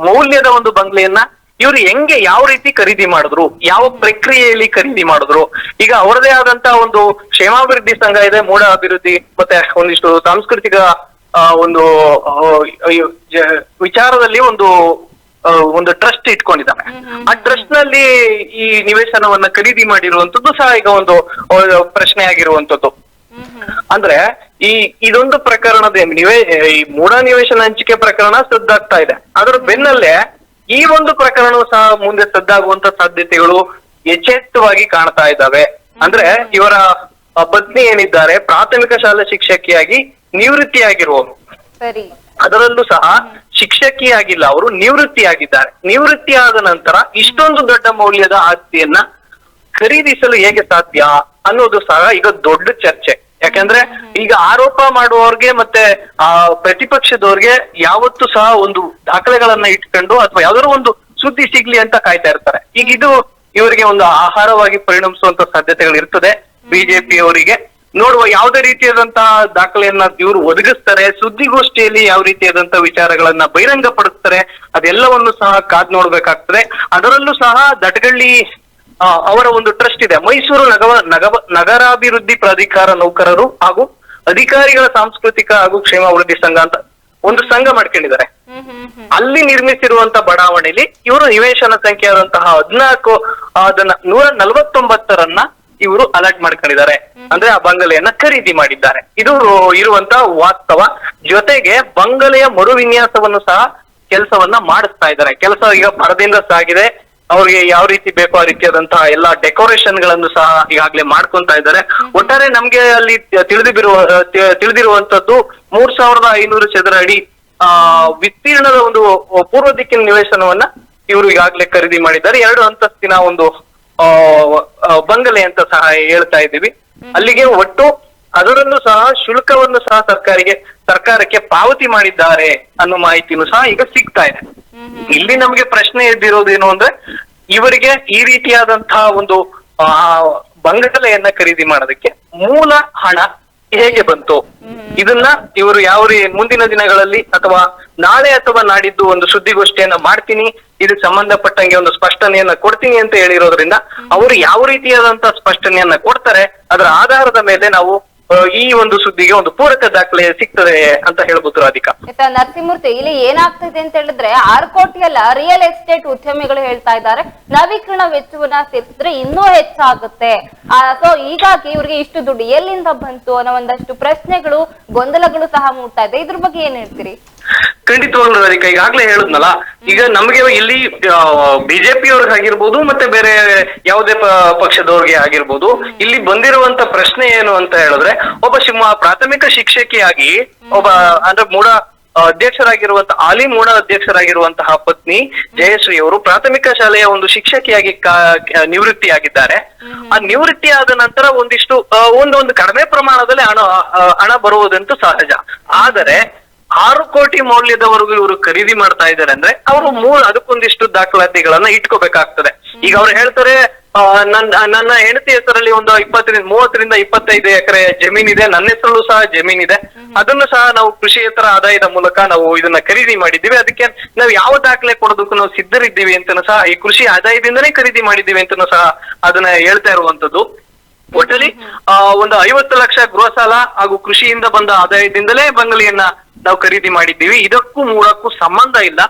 ಮೌಲ್ಯದ ಒಂದು ಬಂಗ್ಲೆಯನ್ನ ಇವ್ರು ಹೆಂಗೆ ಯಾವ ರೀತಿ ಖರೀದಿ ಮಾಡಿದ್ರು ಯಾವ ಪ್ರಕ್ರಿಯೆಯಲ್ಲಿ ಖರೀದಿ ಮಾಡಿದ್ರು ಈಗ ಅವರದೇ ಆದಂತ ಒಂದು ಕ್ಷೇಮಾಭಿವೃದ್ಧಿ ಸಂಘ ಇದೆ ಮೂಢ ಅಭಿವೃದ್ಧಿ ಮತ್ತೆ ಒಂದಿಷ್ಟು ಸಾಂಸ್ಕೃತಿಕ ಒಂದು ವಿಚಾರದಲ್ಲಿ ಒಂದು ಒಂದು ಟ್ರಸ್ಟ್ ಇಟ್ಕೊಂಡಿದ್ದಾರೆ ಆ ಟ್ರಸ್ಟ್ನಲ್ಲಿ ಈ ನಿವೇಶನವನ್ನ ಖರೀದಿ ಮಾಡಿರುವಂತದ್ದು ಸಹ ಈಗ ಒಂದು ಪ್ರಶ್ನೆ ಆಗಿರುವಂತದ್ದು. ಅಂದ್ರೆ ಈ ಇದೊಂದು ಪ್ರಕರಣದ ನಿವೇ ಈ ಮೂಢ ನಿವೇಶನ ಹಂಚಿಕೆ ಪ್ರಕರಣ ಸದ್ದಾಗ್ತಾ ಇದೆ. ಅದರ ಬೆನ್ನಲ್ಲೇ ಈ ಒಂದು ಪ್ರಕರಣವು ಸಹ ಮುಂದೆ ಸದ್ದಾಗುವಂತ ಸಾಧ್ಯತೆಗಳು ಯಥೇಚ್ಛವಾಗಿ ಕಾಣ್ತಾ ಇದ್ದಾವೆ. ಅಂದ್ರೆ ಇವರ ಪತ್ನಿ ಏನಿದ್ದಾರೆ ಪ್ರಾಥಮಿಕ ಶಾಲಾ ಶಿಕ್ಷಕಿಯಾಗಿ ನಿವೃತ್ತಿಯಾಗಿರುವವರು. ಸರಿ. ಅದರಲ್ಲೂ ಸಹ ಶಿಕ್ಷಕಿಯಾಗಿಲ್ಲ ಅವರು ನಿವೃತ್ತಿಯಾಗಿದ್ದಾರೆ. ನಿವೃತ್ತಿಯಾದ ನಂತರ ಇಷ್ಟೊಂದು ದೊಡ್ಡ ಮೌಲ್ಯದ ಆಸ್ತಿಯನ್ನ ಖರೀದಿಸಲು ಹೇಗೆ ಸಾಧ್ಯ ಅನ್ನೋದು ಸಹ ಈಗ ದೊಡ್ಡ ಚರ್ಚೆ. ಯಾಕಂದ್ರೆ ಈಗ ಆರೋಪ ಮಾಡುವವ್ರಿಗೆ ಮತ್ತೆ, ಆ, ಪ್ರತಿಪಕ್ಷದವ್ರಿಗೆ ಯಾವತ್ತು ಸಹ ಒಂದು ದಾಖಲೆಗಳನ್ನ ಇಟ್ಕೊಂಡು ಅಥವಾ ಯಾವ್ದಾದ್ರು ಒಂದು ಸುದ್ದಿ ಸಿಗ್ಲಿ ಅಂತ ಕಾಯ್ತಾ ಇರ್ತಾರೆ. ಈಗ ಇದು ಇವರಿಗೆ ಒಂದು ಆಹಾರವಾಗಿ ಪರಿಣಮಿಸುವಂತ ಸಾಧ್ಯತೆಗಳು ಇರ್ತದೆ ಬಿಜೆಪಿ ಅವರಿಗೆ ನೋಡುವ ಯಾವುದೇ ರೀತಿಯಾದಂತಹ ದಾಖಲೆಯನ್ನ ಇವರು ಒದಗಿಸ್ತಾರೆ, ಸುದ್ದಿಗೋಷ್ಠಿಯಲ್ಲಿ ಯಾವ ರೀತಿಯಾದಂತಹ ವಿಚಾರಗಳನ್ನ ಬಹಿರಂಗ ಪಡಿಸ್ತಾರೆ ಅದೆಲ್ಲವನ್ನು ಸಹ ಕಾದ್ ನೋಡ್ಬೇಕಾಗ್ತದೆ. ಅದರಲ್ಲೂ ಸಹ ದಟಗಳ್ಳಿ ಅವರ ಒಂದು ಟ್ರಸ್ಟ್ ಇದೆ. ಮೈಸೂರು ನಗವ ನಗವ ನಗರಾಭಿವೃದ್ಧಿ ಪ್ರಾಧಿಕಾರ ನೌಕರರು ಹಾಗೂ ಅಧಿಕಾರಿಗಳ ಸಾಂಸ್ಕೃತಿಕ ಹಾಗೂ ಕ್ಷೇಮಾಭಿವೃದ್ಧಿ ಸಂಘ ಅಂತ ಒಂದು ಸಂಘ ಮಾಡ್ಕೊಂಡಿದ್ದಾರೆ. ಅಲ್ಲಿ ನಿರ್ಮಿಸಿರುವಂತ ಬಡಾವಣೆಯಲ್ಲಿ ಇವರು ನಿವೇಶನ ಸಂಖ್ಯೆ ಆದಂತಹ ಹದಿನಾಲ್ಕು ಅದನ್ನ ನೂರ ನಲವತ್ತೊಂಬತ್ತರನ್ನ ಇವರು ಅಲರ್ಟ್ ಮಾಡ್ಕೊಂಡಿದ್ದಾರೆ. ಅಂದ್ರೆ ಆ ಬಂಗಲೆಯನ್ನ ಖರೀದಿ ಮಾಡಿದ್ದಾರೆ. ಇದು ಇರುವಂತ ವಾಸ್ತವ. ಜೊತೆಗೆ ಬಂಗಲೆಯ ಮರುವಿನ್ಯಾಸವನ್ನು ಸಹ ಕೆಲಸವನ್ನ ಮಾಡಿಸ್ತಾ ಇದ್ದಾರೆ. ಕೆಲಸ ಈಗ ಭರದಿಂದ ಸಾಗಿದೆ. ಅವ್ರಿಗೆ ಯಾವ ರೀತಿ ಬೇಕೋ ಆ ರೀತಿಯಾದಂತಹ ಎಲ್ಲಾ ಡೆಕೋರೇಷನ್ಗಳನ್ನು ಸಹ ಈಗಾಗಲೇ ಮಾಡ್ಕೊಂತ ಇದ್ದಾರೆ. ಒಟ್ಟಾರೆ ನಮ್ಗೆ ಅಲ್ಲಿ ತಿಳಿದಿರುವ ತಿಳಿದಿರುವಂತದ್ದು ಮೂರ್ ಸಾವಿರದ ಐನೂರು ಚದರ ಅಡಿ ಆ ವಿಸ್ತೀರ್ಣದ ಒಂದು ಪೂರ್ವ ದಿಕ್ಕಿನ ನಿವೇಶನವನ್ನ ಇವರು ಈಗಾಗಲೇ ಖರೀದಿ ಮಾಡಿದ್ದಾರೆ. ಎರಡು ಅಂತಸ್ತಿನ ಒಂದು ಆ, ಬಂಗಲೆ ಅಂತ ಸಹ ಹೇಳ್ತಾ ಇದ್ದೀವಿ. ಅಲ್ಲಿಗೆ ಒಟ್ಟು ಅದರಲ್ಲೂ ಸಹ ಶುಲ್ಕವನ್ನು ಸಹ ಸರ್ಕಾರಿಗೆ ಸರ್ಕಾರಕ್ಕೆ ಪಾವತಿ ಮಾಡಿದ್ದಾರೆ ಅನ್ನೋ ಮಾಹಿತಿನೂ ಸಹ ಈಗ ಸಿಗ್ತಾ ಇದೆ. ಇಲ್ಲಿ ನಮಗೆ ಪ್ರಶ್ನೆ ಎದ್ದಿರೋದೇನು ಅಂದ್ರೆ ಇವರಿಗೆ ಈ ರೀತಿಯಾದಂತಹ ಒಂದು ಆ ಬಂಗಲೆಯನ್ನ ಖರೀದಿ ಮಾಡೋದಕ್ಕೆ ಮೂಲ ಹಣ ಹೇಗೆ ಬಂತು? ಇದನ್ನ ಇವರು ಯಾವ ಮುಂದಿನ ದಿನಗಳಲ್ಲಿ ಅಥವಾ ನಾಳೆ ಅಥವಾ ನಾಡಿದ್ದು ಒಂದು ಸುದ್ದಿಗೋಷ್ಠಿಯನ್ನ ಮಾಡ್ತೀನಿ ಇದಕ್ಕೆ ಸಂಬಂಧಪಟ್ಟಂಗೆ ಒಂದು ಸ್ಪಷ್ಟನೆಯನ್ನ ಕೊಡ್ತೀನಿ ಅಂತ ಹೇಳಿರೋದ್ರಿಂದ ಅವರು ಯಾವ ರೀತಿಯಾದಂತ ಸ್ಪಷ್ಟನೆಯನ್ನ ಕೊಡ್ತಾರೆ ಅದರ ಆಧಾರದ ಮೇಲೆ ನಾವು ಈ ಒಂದು ಸುದ್ದಿಗೆ ಒಂದು ಪೂರಕ ದಾಖಲೆ ಸಿಗ್ತದೆ ಅಂತ ಹೇಳ್ಬೋದು ರಾಧಿಕಾ. ನರಸಿಂಹಮೂರ್ತಿ, ಇಲ್ಲಿ ಏನಾಗ್ತಿದೆ ಅಂತ ಹೇಳಿದ್ರೆ ಆರು ಕೋಟಿಯಲ್ಲ ರಿಯಲ್ ಎಸ್ಟೇಟ್ ಉದ್ಯಮಿಗಳು ಹೇಳ್ತಾ ಇದ್ದಾರೆ. ನವೀಕರಣ ವೆಚ್ಚವನ್ನ ಸೇರಿಸಿದ್ರೆ ಇನ್ನೂ ಹೆಚ್ಚಾಗುತ್ತೆ. ಸೊ ಹೀಗಾಗಿ ಇವ್ರಿಗೆ ಇಷ್ಟು ದುಡ್ಡು ಎಲ್ಲಿಂದ ಬಂತು ಅನ್ನೋ ಒಂದಷ್ಟು ಪ್ರಶ್ನೆಗಳು, ಗೊಂದಲಗಳು ಸಹ ಮೂಡ್ತಾ ಇದೆ. ಇದ್ರ ಬಗ್ಗೆ ಏನ್ ಹೇಳ್ತೀರಿ? ಖಂಡಿತವಾಗ್ಲೂ ರಾಧಿಕ ಈಗಾಗ್ಲೇ ಹೇಳಿದ್ನಲ್ಲ, ಈಗ ನಮಗೆ ಇಲ್ಲಿ ಬಿಜೆಪಿ ಅವ್ರಿಗೆ ಆಗಿರ್ಬೋದು ಮತ್ತೆ ಬೇರೆ ಯಾವುದೇ ಪಕ್ಷದವ್ರಿಗೆ ಆಗಿರ್ಬೋದು, ಇಲ್ಲಿ ಬಂದಿರುವಂತ ಪ್ರಶ್ನೆ ಏನು ಅಂತ ಹೇಳಿದ್ರೆ, ಒಬ್ಬ ಶಿವ ಪ್ರಾಥಮಿಕ ಶಿಕ್ಷಕಿಯಾಗಿ ಒಬ್ಬ ಅಂದ್ರೆ ಮೂಡ ಅಧ್ಯಕ್ಷರಾಗಿರುವಂತಹ ಆಲಿ ಮೂಡ ಅಧ್ಯಕ್ಷರಾಗಿರುವಂತಹ ಪತ್ನಿ ಜಯಶ್ರೀ ಅವರು ಪ್ರಾಥಮಿಕ ಶಾಲೆಯ ಒಂದು ಶಿಕ್ಷಕಿಯಾಗಿ ನಿವೃತ್ತಿಯಾಗಿದ್ದಾರೆ. ಆ ನಿವೃತ್ತಿ ಆದ ನಂತರ ಒಂದಿಷ್ಟು ಒಂದೊಂದು ಒಂದು ಒಂದು ಕಡಿಮೆ ಪ್ರಮಾಣದಲ್ಲಿ ಹಣ ಹಣ ಬರುವುದಂತೂ ಸಹಜ. ಆದರೆ ಆರು ಕೋಟಿ ಮೌಲ್ಯದವರೆಗೂ ಇವರು ಖರೀದಿ ಮಾಡ್ತಾ ಇದ್ದಾರೆ ಅಂದ್ರೆ ಅವರು ಮೂಲ ಅದಕ್ಕೊಂದಿಷ್ಟು ದಾಖಲಾತಿಗಳನ್ನ ಇಟ್ಕೋಬೇಕಾಗ್ತದೆ. ಈಗ ಅವ್ರು ಹೇಳ್ತಾರೆ ನನ್ನ ನನ್ನ ಹೆಂಡತಿ ಹೆಸರಲ್ಲಿ ಒಂದು ಇಪ್ಪತ್ತರಿಂದ ಮೂವತ್ತರಿಂದ ಇಪ್ಪತ್ತೈದು ಎಕರೆ ಜಮೀನಿದೆ ನನ್ನ ಹೆಸರಲ್ಲೂ ಸಹ ಜಮೀನಿದೆ ಅದನ್ನು ಸಹ ನಾವು ಕೃಷಿಯೇತರ ಆದಾಯದ ಮೂಲಕ ನಾವು ಇದನ್ನ ಖರೀದಿ ಮಾಡಿದ್ದೀವಿ. ಅದಕ್ಕೆ ನಾವು ಯಾವ ದಾಖಲೆ ಕೊಡೋದಕ್ಕೂ ನಾವು ಸಿದ್ಧರಿದ್ದೀವಿ ಅಂತನೂ ಸಹ ಈ ಕೃಷಿ ಆದಾಯದಿಂದನೇ ಖರೀದಿ ಮಾಡಿದ್ದೀವಿ ಅಂತನೂ ಸಹ ಅದನ್ನ ಹೇಳ್ತಾ ಇರುವಂತದ್ದು ಒಟ್ಟಲ್ಲಿ ಆ, ಒಂದು ಐವತ್ತು ಲಕ್ಷ ಗೃಹ ಸಾಲ ಹಾಗೂ ಕೃಷಿಯಿಂದ ಬಂದ ಆದಾಯದಿಂದಲೇ ಬಂಗಲೆಯನ್ನ ನಾವು ಖರೀದಿ ಮಾಡಿದ್ದೀವಿ. ಇದಕ್ಕೂ ಮೂರಕ್ಕೂ ಸಂಬಂಧ ಇಲ್ಲ.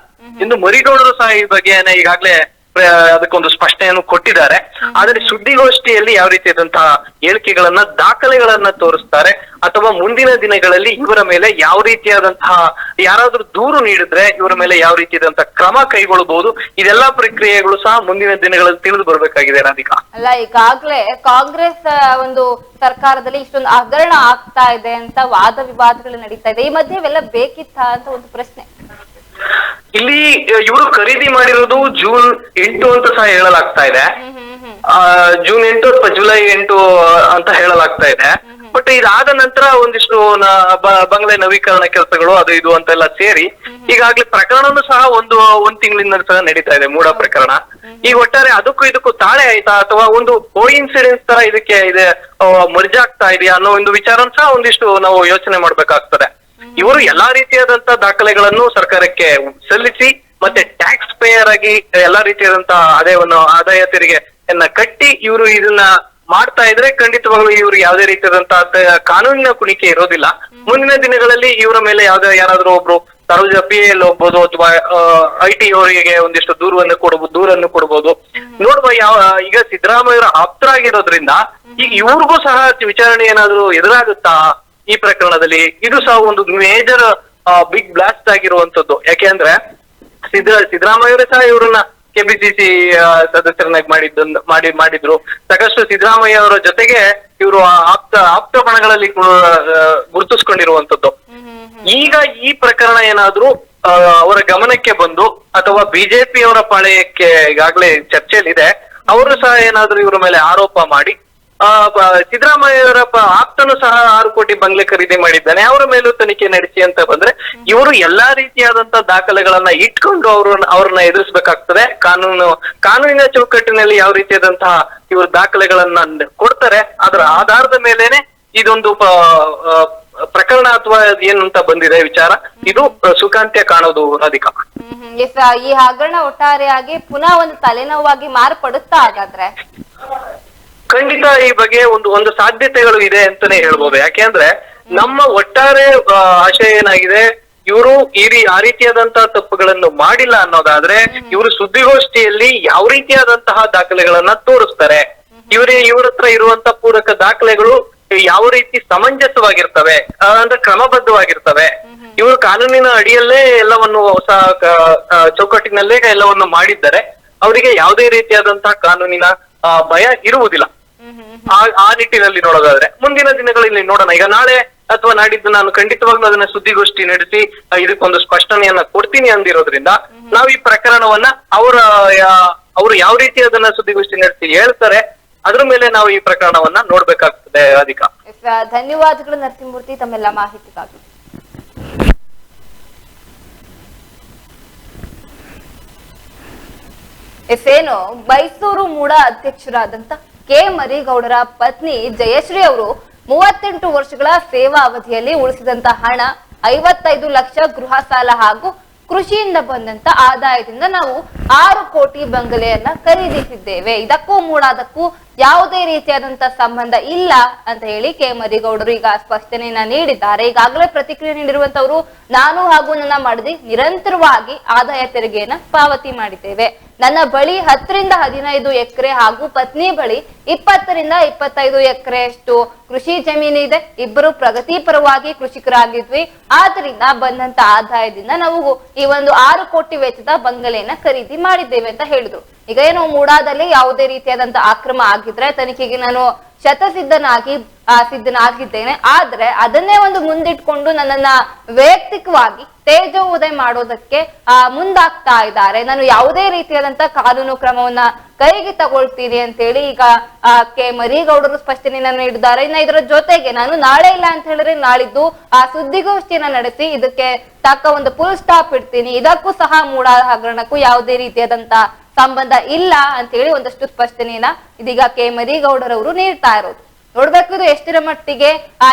ಎಂದು ಮರಿಗೌಡರು ಸಹ ಈ ಬಗ್ಗೆ ಈಗಾಗಲೇ ಅದಕ್ಕೊಂದು ಸ್ಪಷ್ಟನೆಯನ್ನು ಕೊಟ್ಟಿದ್ದಾರೆ. ಆದರೆ ಸುದ್ದಿಗೋಷ್ಠಿಯಲ್ಲಿ ಯಾವ ರೀತಿಯಾದಂತಹ ಹೇಳಿಕೆಗಳನ್ನ ದಾಖಲೆಗಳನ್ನ ತೋರಿಸ್ತಾರೆ ಅಥವಾ ಮುಂದಿನ ದಿನಗಳಲ್ಲಿ ಇವರ ಮೇಲೆ ಯಾವ ರೀತಿಯಾದಂತಹ ಯಾರಾದ್ರೂ ದೂರು ನೀಡಿದ್ರೆ ಇವರ ಮೇಲೆ ಯಾವ ರೀತಿಯಾದಂತಹ ಕ್ರಮ ಕೈಗೊಳ್ಳಬಹುದು ಇದೆಲ್ಲಾ ಪ್ರಕ್ರಿಯೆಗಳು ಸಹ ಮುಂದಿನ ದಿನಗಳಲ್ಲಿ ತಿಳಿದು ಬರಬೇಕಾಗಿದೆ ರಾಧಿಕಾ. ಅಲ್ಲ ಈಗಾಗ್ಲೇ ಕಾಂಗ್ರೆಸ್ ಒಂದು ಸರ್ಕಾರದಲ್ಲಿ ಇಷ್ಟೊಂದು ಹಗರಣ ಆಗ್ತಾ ಇದೆ ಅಂತ ವಾದ ವಿವಾದಗಳು ನಡೀತಾ ಇದೆ. ಈ ಮಧ್ಯೆ ಇವೆಲ್ಲ ಬೇಕಿತ್ತಾ ಅಂತ ಒಂದು ಪ್ರಶ್ನೆ. ಇಲ್ಲಿ ಇವರು ಖರೀದಿ ಮಾಡಿರೋದು ಜೂನ್ ಎಂಟು ಅಂತ ಸಹ ಹೇಳಲಾಗ್ತಾ ಇದೆ. ಜೂನ್ ಎಂಟು ಅಥವಾ ಜುಲೈ ಎಂಟು ಅಂತ ಹೇಳಲಾಗ್ತಾ ಇದೆ. ಬಟ್ ಇದಾದ ನಂತರ ಒಂದಿಷ್ಟು ಬಂಗ್ಲೆ ನವೀಕರಣ ಕೆಲಸಗಳು, ಅದು ಇದು ಅಂತೆಲ್ಲ ಸೇರಿ, ಈಗಾಗ್ಲೇ ಪ್ರಕರಣನು ಸಹ ಒಂದು, ಒಂದ್ ತಿಂಗಳಿಂದ ಸಹ ನಡೀತಾ ಇದೆ ಮೂಡ ಪ್ರಕರಣ. ಈಗ ಒಟ್ಟಾರೆ ಅದಕ್ಕೂ ಇದಕ್ಕೂ ತಾಳೆ ಆಯ್ತಾ? ಅಥವಾ ಒಂದು ಕೋ ಇನ್ಸಿಡೆನ್ಸ್ ತರ ಇದಕ್ಕೆ, ಇದೆ ಮರ್ಜಾಗ್ತಾ ಇದೆಯಾ ಅನ್ನೋ ಒಂದು ವಿಚಾರ ಸಹ ಒಂದಿಷ್ಟು ನಾವು ಯೋಚನೆ ಮಾಡ್ಬೇಕಾಗ್ತದೆ. ಇವರು ಎಲ್ಲಾ ರೀತಿಯಾದಂತಹ ದಾಖಲೆಗಳನ್ನು ಸರ್ಕಾರಕ್ಕೆ ಸಲ್ಲಿಸಿ ಮತ್ತೆ ಟ್ಯಾಕ್ಸ್ ಪೇಯರ್ ಆಗಿ ಎಲ್ಲಾ ರೀತಿಯಾದಂತಹ ಆದಾಯವನ್ನು, ಆದಾಯ ತೆರಿಗೆಯನ್ನ ಕಟ್ಟಿ ಇವರು ಇದನ್ನ ಮಾಡ್ತಾ ಇದ್ರೆ ಖಂಡಿತವಾಗ್ಲೂ ಇವರು ಯಾವುದೇ ರೀತಿಯಾದಂತಹ ಕಾನೂನಿನ ಕುಣಿಕೆ ಇರೋದಿಲ್ಲ. ಮುಂದಿನ ದಿನಗಳಲ್ಲಿ ಇವರ ಮೇಲೆ ಯಾವ್ದೇ, ಯಾರಾದ್ರೂ ಒಬ್ರು ಸಾರ್ವಜನಿಕ ಪಿ ಎಲ್ ಹೋಗ್ಬೋದು ಅಥವಾ ಐ ಟಿ ಅವರಿಗೆ ಒಂದಿಷ್ಟು ದೂರವನ್ನು ಕೊಡಬಹುದು ದೂರನ್ನು ಕೊಡಬಹುದು ನೋಡುವ ಯಾವ, ಈಗ ಸಿದ್ದರಾಮಯ್ಯರ ಆಪ್ತರಾಗಿರೋದ್ರಿಂದ ಈಗ ಇವ್ರಿಗೂ ಸಹ ವಿಚಾರಣೆ ಏನಾದ್ರೂ ಎದುರಾಗುತ್ತಾ? ಈ ಪ್ರಕರಣದಲ್ಲಿ ಇದು ಸಹ ಒಂದು ಮೇಜರ್ ಬಿಗ್ ಬ್ಲಾಸ್ಟ್ ಆಗಿರುವಂತದ್ದು ಯಾಕೆಂದ್ರೆ ಸಿದ್ದ ಸಿದ್ದರಾಮಯ್ಯವರೇ ಸಹ ಇವ್ರನ್ನ ಕೆಪಿಸಿಸಿ ಸದಸ್ಯರನ್ನಾಗಿ ಮಾಡಿದ್ದು ಮಾಡಿ ಮಾಡಿದ್ರು. ಸಾಕಷ್ಟು ಸಿದ್ದರಾಮಯ್ಯ ಅವರ ಜೊತೆಗೆ ಇವರು ಆಪ್ತ ಆಪ್ತ ಬಣಗಳಲ್ಲಿ ಗುರುತಿಸ್ಕೊಂಡಿರುವಂತದ್ದು ಈಗ ಈ ಪ್ರಕರಣ ಏನಾದ್ರೂ ಅವರ ಗಮನಕ್ಕೆ ಬಂದು ಅಥವಾ ಬಿಜೆಪಿ ಅವರ ಪಾಳೆಯಕ್ಕೆ ಈಗಾಗಲೇ ಚರ್ಚೆಯಲ್ಲಿದೆ ಅವರು ಸಹ ಏನಾದ್ರೂ ಇವರ ಮೇಲೆ ಆರೋಪ ಮಾಡಿ ಸಿದ್ದರಾಮಯ್ಯವರ ಆಪ್ತನು ಸಹ ಆರು ಕೋಟಿ ಬಂಗ್ಲೆ ಖರೀದಿ ಮಾಡಿದ್ದಾನೆ. ಅವರ ಮೇಲೂ ತನಿಖೆ ನಡೆಸಿ ಅಂತ ಬಂದ್ರೆ ಇವರು ಎಲ್ಲಾ ರೀತಿಯಾದಂತ ದಾಖಲೆಗಳನ್ನ ಇಟ್ಕೊಂಡು ಅವರು, ಅವ್ರನ್ನ ಎದುರಿಸಬೇಕಾಗ್ತದೆ. ಕಾನೂನು, ಕಾನೂನಿನ ಚೌಕಟ್ಟಿನಲ್ಲಿ ಯಾವ ರೀತಿಯಾದಂತಹ ಇವರು ದಾಖಲೆಗಳನ್ನ ಕೊಡ್ತಾರೆ, ಅದರ ಆಧಾರದ ಮೇಲೇನೆ ಇದೊಂದು ಪ್ರಕರಣ ಅಥವಾ ಏನು ಅಂತ ಬಂದಿದೆ ವಿಚಾರ. ಇದು ಸುಖಾಂತ್ಯ ಕಾಣೋದು. ಎಸ್ ಈ ಹಗರಣ ಒಟ್ಟಾರೆಯಾಗಿ ಪುನಃ ಒಂದು ತಲೆನೋವಾಗಿ ಮಾರ್ಪಡುತ್ತಾ ಹಾಗಾದ್ರೆ? ಖಂಡಿತ ಈ ಬಗ್ಗೆ ಒಂದು ಒಂದು ಸಾಧ್ಯತೆಗಳು ಇದೆ ಅಂತಾನೆ ಹೇಳ್ಬೋದು. ಯಾಕೆಂದ್ರೆ ನಮ್ಮ ಒಟ್ಟಾರೆ ಆಶಯ ಏನಾಗಿದೆ? ಇವರು ಈ ರೀ ಆ ರೀತಿಯಾದಂತಹ ತಪ್ಪುಗಳನ್ನು ಮಾಡಿಲ್ಲ ಅನ್ನೋದಾದ್ರೆ ಇವರು ಸುದ್ದಿಗೋಷ್ಠಿಯಲ್ಲಿ ಯಾವ ರೀತಿಯಾದಂತಹ ದಾಖಲೆಗಳನ್ನ ತೋರಿಸ್ತಾರೆ. ಇವರೇ ಇವ್ರ ಹತ್ರ ಇರುವಂತ ಪೂರಕ ದಾಖಲೆಗಳು ಯಾವ ರೀತಿ ಸಮಂಜಸವಾಗಿರ್ತವೆ ಅಂದ್ರೆ ಕ್ರಮಬದ್ಧವಾಗಿರ್ತವೆ. ಇವರು ಕಾನೂನಿನ ಅಡಿಯಲ್ಲೇ ಎಲ್ಲವನ್ನು ಹೊಸ ಚೌಕಟ್ಟಿನಲ್ಲೇ ಎಲ್ಲವನ್ನು ಮಾಡಿದ್ದಾರೆ. ಅವರಿಗೆ ಯಾವುದೇ ರೀತಿಯಾದಂತಹ ಕಾನೂನಿನ ಭಯ ಇರುವುದಿಲ್ಲ. ಆ ನಿಟ್ಟಿನಲ್ಲಿ ನೋಡೋದಾದ್ರೆ ಮುಂದಿನ ದಿನಗಳಲ್ಲಿ ನೋಡೋಣ. ಈಗ ನಾಳೆ ಅಥವಾ ನಾಡಿದ್ದು ನಾನು ಖಂಡಿತವಾಗ್ಲೂ ಅದನ್ನ ಸುದ್ದಿಗೋಷ್ಠಿ ನಡೆಸಿ ಇದಕ್ಕೊಂದು ಸ್ಪಷ್ಟನೆಯನ್ನ ಕೊಡ್ತೀನಿ ಅಂದಿರೋದ್ರಿಂದ ನಾವು ಈ ಪ್ರಕರಣವನ್ನ ಅವರ ಅವರು ಯಾವ ರೀತಿ ಅದನ್ನ ಸುದ್ದಿಗೋಷ್ಠಿ ನಡೆಸಿ ಹೇಳ್ತಾರೆ ಅದ್ರ ಮೇಲೆ ನಾವು ಈ ಪ್ರಕರಣವನ್ನ ನೋಡ್ಬೇಕಾಗ್ತದೆ ಅಧಿಕ ಧನ್ಯವಾದಗಳು ನರಸಿಂಹಮೂರ್ತಿ ತಮ್ಮೆಲ್ಲ ಮಾಹಿತಿಗಾಗಿ. ಎಸ್ ಏನು ಮೈಸೂರು ಮೂಡ ಅಧ್ಯಕ್ಷರಾದಂತ ಕೆ. ಮರಿಗೌಡರ ಪತ್ನಿ ಜಯಶ್ರೀ ಅವರು ಮೂವತ್ತೆಂಟು ವರ್ಷಗಳ ಸೇವಾ ಅವಧಿಯಲ್ಲಿ ಉಳಿಸಿದಂತ ಹಣ ಐವತ್ತೈದು ಲಕ್ಷ ಗೃಹ ಸಾಲ ಹಾಗೂ ಕೃಷಿಯಿಂದ ಬಂದಂತ ಆದಾಯದಿಂದ ನಾವು ಆರು ಕೋಟಿ ಬಂಗಲೆಯನ್ನ ಖರೀದಿಸಿದ್ದೇವೆ. ಇದಕ್ಕೂ ಮೂಡಾದಕ್ಕೂ ಯಾವುದೇ ರೀತಿಯಾದಂತ ಸಂಬಂಧ ಇಲ್ಲ ಅಂತ ಹೇಳಿ ಕೆ. ಮರಿಗೌಡರು ಈಗ ಸ್ಪಷ್ಟನೆಯನ್ನ ನೀಡಿದ್ದಾರೆ. ಈಗಾಗಲೇ ಪ್ರತಿಕ್ರಿಯೆ ನೀಡಿರುವಂತವರು ನಾನು ಹಾಗೂ ನನ್ನ ಮಡದಿ ನಿರಂತರವಾಗಿ ಆದಾಯ ತೆರಿಗೆಯನ್ನ ಪಾವತಿ ಮಾಡಿದ್ದೇವೆ. ನನ್ನ ಬಳಿ ಹತ್ತರಿಂದ ಹದಿನೈದು ಎಕರೆ ಹಾಗೂ ಪತ್ನಿ ಬಳಿ ಇಪ್ಪತ್ತರಿಂದ ಇಪ್ಪತ್ತೈದು ಎಕರೆಯಷ್ಟು ಕೃಷಿ ಜಮೀನು ಇದೆ. ಇಬ್ಬರು ಪ್ರಗತಿಪರವಾಗಿ ಕೃಷಿಕರಾಗಿದ್ವಿ. ಆದ್ರಿಂದ ಬಂದಂತ ಆದಾಯದಿಂದ ನಾವು ಈ ಒಂದು ಆರು ಕೋಟಿ ವೆಚ್ಚದ ಬಂಗಲೆಯನ್ನ ಖರೀದಿ ಮಾಡಿದ್ದೇವೆ ಅಂತ ಹೇಳಿದ್ರು. ಈಗ ಏನು ಮೂಡಾದಲ್ಲಿ ಯಾವುದೇ ರೀತಿಯಾದಂತ ಆಕ್ರಮ ಆಗಿದ್ರೆ ತನಿಖೆಗೆ ನಾನು ಶತಸಿದ್ಧನಾಗಿ ಆ, ಸಿದ್ಧನಾಗಿದ್ದೇನೆ. ಆದ್ರೆ ಅದನ್ನೇ ಒಂದು ಮುಂದಿಟ್ಕೊಂಡು ನನ್ನನ್ನ ವೈಯಕ್ತಿಕವಾಗಿ ತೇಜೋವಧೆ ಮಾಡೋದಕ್ಕೆ, ಆ, ಮುಂದಾಗ್ತಾ ಇದ್ದಾರೆ. ನಾನು ಯಾವುದೇ ರೀತಿಯಾದಂತ ಕಾನೂನು ಕ್ರಮವನ್ನ ಕೈಗೆ ತಗೊಳ್ತೀನಿ ಅಂತೇಳಿ ಈಗ ಕೆ. ಮರಿಗೌಡರು ಸ್ಪಷ್ಟನೆಯನ್ನ ನೀಡಿದ್ದಾರೆ. ಇನ್ನ ಇದರ ಜೊತೆಗೆ ನಾನು ನಾಳೆ ಇಲ್ಲ ಅಂತ ಹೇಳಿದ್ರೆ ನಾಳಿದ್ದು, ಆ, ಸುದ್ದಿಗೋಷ್ಠಿಯನ್ನ ನಡೆಸಿ ಇದಕ್ಕೆ ತಕ್ಕ ಒಂದು ಫುಲ್ ಸ್ಟಾಪ್ ಇಡ್ತೀನಿ. ಇದಕ್ಕೂ ಸಹ ಮೂಡ ಹಗರಣಕ್ಕೂ ಯಾವುದೇ ರೀತಿಯಾದಂತ ಸಂಬಂಧ ಇಲ್ಲ ಅಂತ ಹೇಳಿ ಒಂದಷ್ಟು ಸ್ಪಷ್ಟನೆಯನ್ನ ಇದೀಗ ಕೆ. ಮರಿಗೌಡರವರು ನೀಡ್ತಾ ಇರೋದು. ನೋಡ್ಬೇಕು ಇದು ಎಷ್ಟರ ಮಟ್ಟಿಗೆ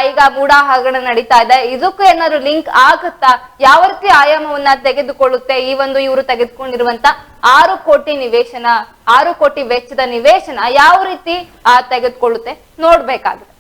ಈಗ ಮೂಡ ಹಗರಣ ನಡೀತಾ ಇದೆ. ಇದಕ್ಕೂ ಏನಾದ್ರು ಲಿಂಕ್ ಆಗುತ್ತಾ? ಯಾವ ರೀತಿ ಆಯಾಮವನ್ನ ತೆಗೆದುಕೊಳ್ಳುತ್ತೆ ಈ ಒಂದು ಇವರು ತೆಗೆದುಕೊಂಡಿರುವಂತ ಆರು ಕೋಟಿ ನಿವೇಶನ, ಆರು ಕೋಟಿ ವೆಚ್ಚದ ನಿವೇಶನ ಯಾವ ರೀತಿ, ಆ, ತೆಗೆದುಕೊಳ್ಳುತ್ತೆ ನೋಡ್ಬೇಕಾಗುತ್ತೆ